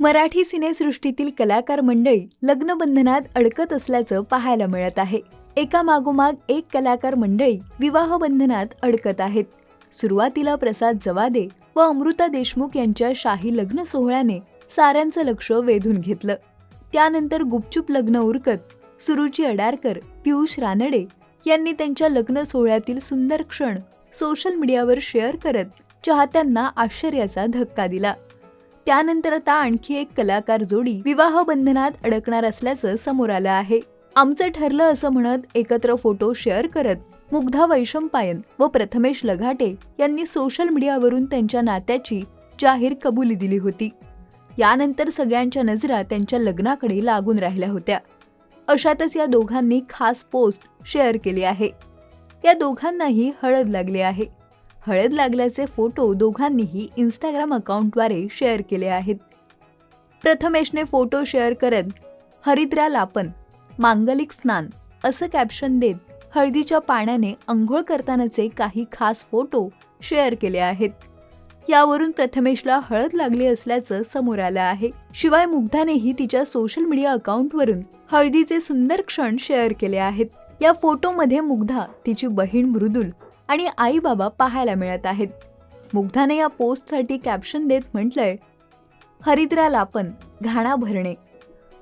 मराठी सिनेसृष्टीतील कलाकार मंडळी लग्नबंधनात अडकत असल्याचं पाहायला मिळत आहे. एका मागोमाग एक कलाकार मंडळी विवाह बंधनात अडकत आहेत. सुरुवातीला प्रसाद जवादे व अमृता देशमुख यांच्या शाही लग्न सोहळ्याने साऱ्यांचं लक्ष वेधून घेतलं. त्यानंतर गुपचूप लग्न उरकत सुरुची अडारकर पियुष रानडे यांनी त्यांच्या लग्न सोहळ्यातील सुंदर क्षण सोशल मीडियावर शेअर करत चाहत्यांना आश्चर्याचा धक्का दिला. त्यानंतर आता आणखी एक कलाकार जोडी विवाह बंधनात अडकणार असल्याचं समोर आलं आहे. आमचं ठरलं असं म्हणत एकत्र फोटो शेअर करत मुग्धा वैशंपायन व प्रथमेश लघाटे यांनी सोशल मीडियावरून त्यांच्या नात्याची जाहीर कबुली दिली होती. यानंतर सगळ्यांच्या नजरा त्यांच्या लग्नाकडे लागून राहिल्या होत्या. अशातच या दोघांनी खास पोस्ट शेअर केली आहे. या दोघांनाही हळद लागली आहे. हळद लागल्याचे फोटो दोघांनीही इंस्टाग्राम अकाउंटद्वारे शेअर केले आहेत. प्रथमेशने फोटो शेअर करत हरिद्रा लापन मांगलिक स्नान असं कॅप्शन देत हळदीच्या पाण्याने अंघोळ करतानाचे काही खास फोटो शेअर केले आहेत. यावरून प्रथमेशला हळद लागली असल्याचं समोर आलं आहे. शिवाय मुग्धानेही तिच्या सोशल मीडिया अकाउंटवरून हळदीचे सुंदर क्षण शेअर केले आहेत. या फोटोमध्ये मुग्धा तिची बहीण मृदुल आणि आई बाबा पाहायला मिळत आहेत. मुग्धाने या पोस्टसाठी कॅप्शन देत म्हटलंय हरिद्रा लापन घाणा भरणे.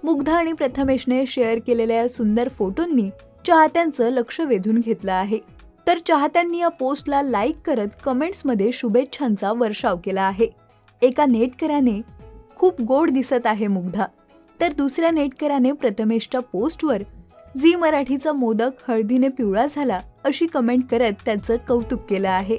मुग्धा आणि प्रथमेशने शेअर केलेल्या या सुंदर फोटोंनी चाहत्यांचं लक्ष वेधून घेतलं आहे. तर चाहत्यांनी या पोस्टला लाईक करत कमेंट्समध्ये शुभेच्छांचा वर्षाव केला आहे. एका नेटकराने खूप गोड दिसत आहे मुग्धा. तर दुसऱ्या नेटकराने प्रथमेशच्या पोस्टवर झी मराठीचा मोदक हळदीने पिवळा झाला अशी कमेंट करत त्याचं कौतुक केलं आहे.